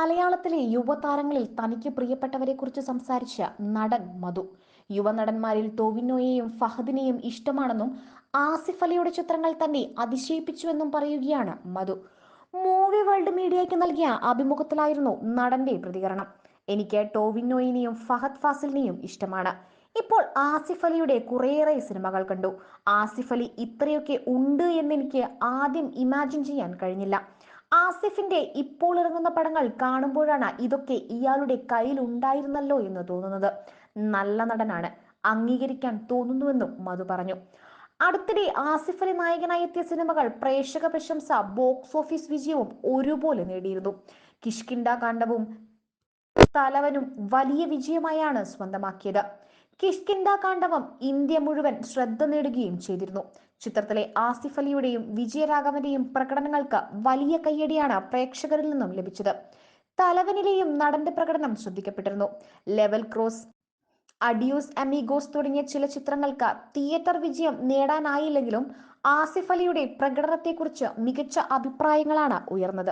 മലയാളത്തിലെ യുവതാരങ്ങളിൽ തനിക്ക് പ്രിയപ്പെട്ടവരെ കുറിച്ച് സംസാരിച്ച നടൻ മധു. യുവനടന്മാരിൽ ടോവിനോയെയും ഫഹദിനെയും ഇഷ്ടമാണെന്നും ആസിഫ് അലിയുടെ ചിത്രങ്ങൾ തന്നെ അതിശയിപ്പിച്ചുവെന്നും പറയുകയാണ് മധു. മൂവി വേൾഡ് മീഡിയയ്ക്ക് നൽകിയ അഭിമുഖത്തിലായിരുന്നു നടന്റെ പ്രതികരണം. എനിക്ക് ടോവിനോയിനെയും ഫഹദ് ഫാസിലിനെയും ഇഷ്ടമാണ്. ഇപ്പോൾ ആസിഫ് അലിയുടെ കുറേയേറെ സിനിമകൾ കണ്ടു. ആസിഫ് അലി ഇത്രയൊക്കെ ഉണ്ട് എന്നെനിക്ക് ആദ്യം ഇമാജിൻ ചെയ്യാൻ കഴിഞ്ഞില്ല. ആസിഫിന്റെ ഇപ്പോൾ ഇറങ്ങുന്ന പടങ്ങൾ കാണുമ്പോഴാണ് ഇതൊക്കെ ഇയാളുടെ കയ്യിൽ ഉണ്ടായിരുന്നല്ലോ എന്ന് തോന്നുന്നത്. നല്ല നടനാണ്. അംഗീകരിക്കാൻ തോന്നുന്നുവെന്നും മധു പറഞ്ഞു. അടുത്തിടെ ആസിഫ് അലി നായകനായി എത്തിയ സിനിമകൾ പ്രേക്ഷക പ്രശംസ ബോക്സ് ഓഫീസ് വിജയവും ഒരുപോലെ നേടിയിരുന്നു. കിഷ്കിണ്ട കാണ്ഡവും തലവനും വലിയ വിജയമായാണ് സ്വന്തമാക്കിയത്. കിഷ്കിണ്ട കാണ്ഡവം ഇന്ത്യ മുഴുവൻ ശ്രദ്ധ നേടുകയും ചെയ്തിരുന്നു. ചിത്രത്തിലെ ആസിഫ് അലിയുടെയും വിജയരാഘവന്റെയും പ്രകടനങ്ങൾക്ക് വലിയ കയ്യടിയാണ് പ്രേക്ഷകരിൽ നിന്നും ലഭിച്ചത്. തലവനിലെയും നടന്റെ പ്രകടനം ശ്രദ്ധിക്കപ്പെട്ടിരുന്നു. ലെവൽ ക്രോസ് അഡിയൂസ് അമീഗോസ് തുടങ്ങിയ ചില ചിത്രങ്ങൾക്ക് തിയേറ്റർ വിജയം നേടാനായില്ലെങ്കിലും ആസിഫ് അലിയുടെ പ്രകടനത്തെക്കുറിച്ച് മികച്ച അഭിപ്രായങ്ങളാണ് ഉയർന്നത്.